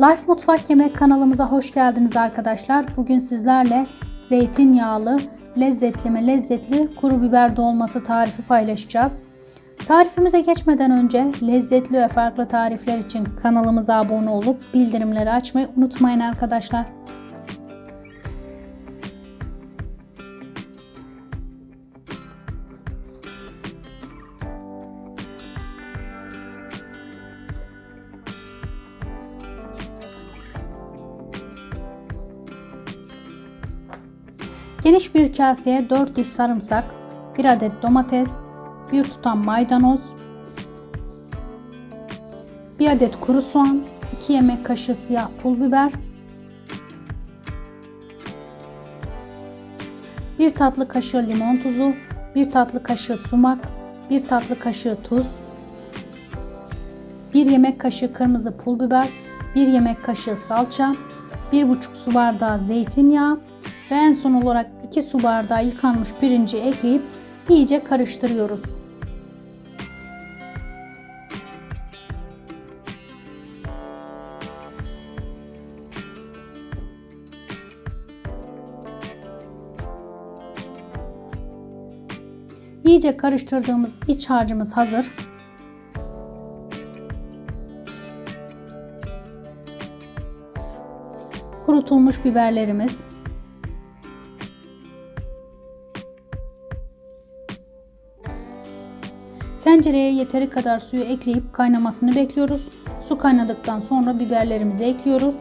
Life Mutfak Yemek kanalımıza hoş geldiniz arkadaşlar. Bugün sizlerle zeytinyağlı, lezzetli mi lezzetli kuru biber dolması tarifi paylaşacağız. Tarifimize geçmeden önce lezzetli ve farklı tarifler için kanalımıza abone olup bildirimleri açmayı unutmayın arkadaşlar. Geniş bir kaseye 4 diş sarımsak, 1 adet domates, 1 tutam maydanoz, 1 adet kuru soğan, 2 yemek kaşığı siyah pul biber, 1 tatlı kaşığı limon tuzu, 1 tatlı kaşığı sumak, 1 tatlı kaşığı tuz, 1 yemek kaşığı kırmızı pul biber, 1 yemek kaşığı salça, 1,5 su bardağı zeytinyağı ve en son olarak 2 su bardağı yıkanmış pirinci ekleyip iyice karıştırıyoruz. İyice karıştırdığımız iç harcımız hazır. Kurutulmuş biberlerimiz, Tencereye yeteri kadar suyu ekleyip kaynamasını bekliyoruz. Su kaynadıktan sonra biberlerimizi ekliyoruz.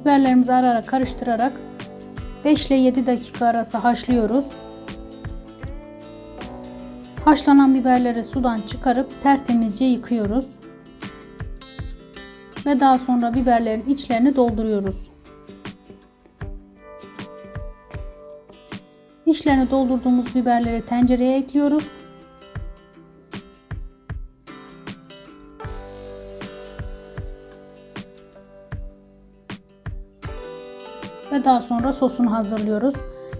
Biberlerimizi ara ara karıştırarak 5 ile 7 dakika arası haşlıyoruz. Haşlanan biberleri sudan çıkarıp tertemizce yıkıyoruz. Ve daha sonra biberlerin içlerini dolduruyoruz. İçlerini doldurduğumuz biberleri tencereye ekliyoruz. Ve daha sonra sosunu hazırlıyoruz.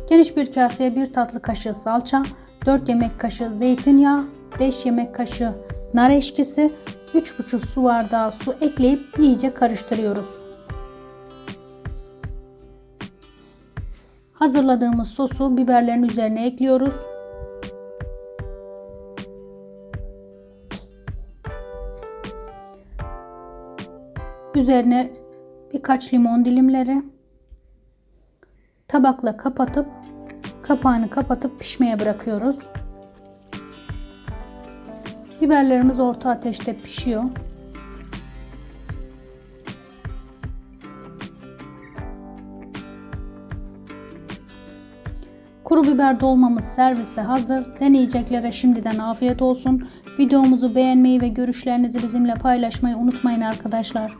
Geniş bir kaseye 1 tatlı kaşığı salça, 4 yemek kaşığı zeytinyağı, 5 yemek kaşığı nar eşkisi, 3,5 su bardağı su ekleyip iyice karıştırıyoruz. Hazırladığımız sosu biberlerin üzerine ekliyoruz. Üzerine birkaç limon dilimleri tabakla kapatıp kapağını kapatıp pişmeye bırakıyoruz. Biberlerimiz orta ateşte pişiyor. Kuru biber dolmamız servise hazır. Deneyeceklere şimdiden afiyet olsun. Videomuzu beğenmeyi ve görüşlerinizi bizimle paylaşmayı unutmayın arkadaşlar.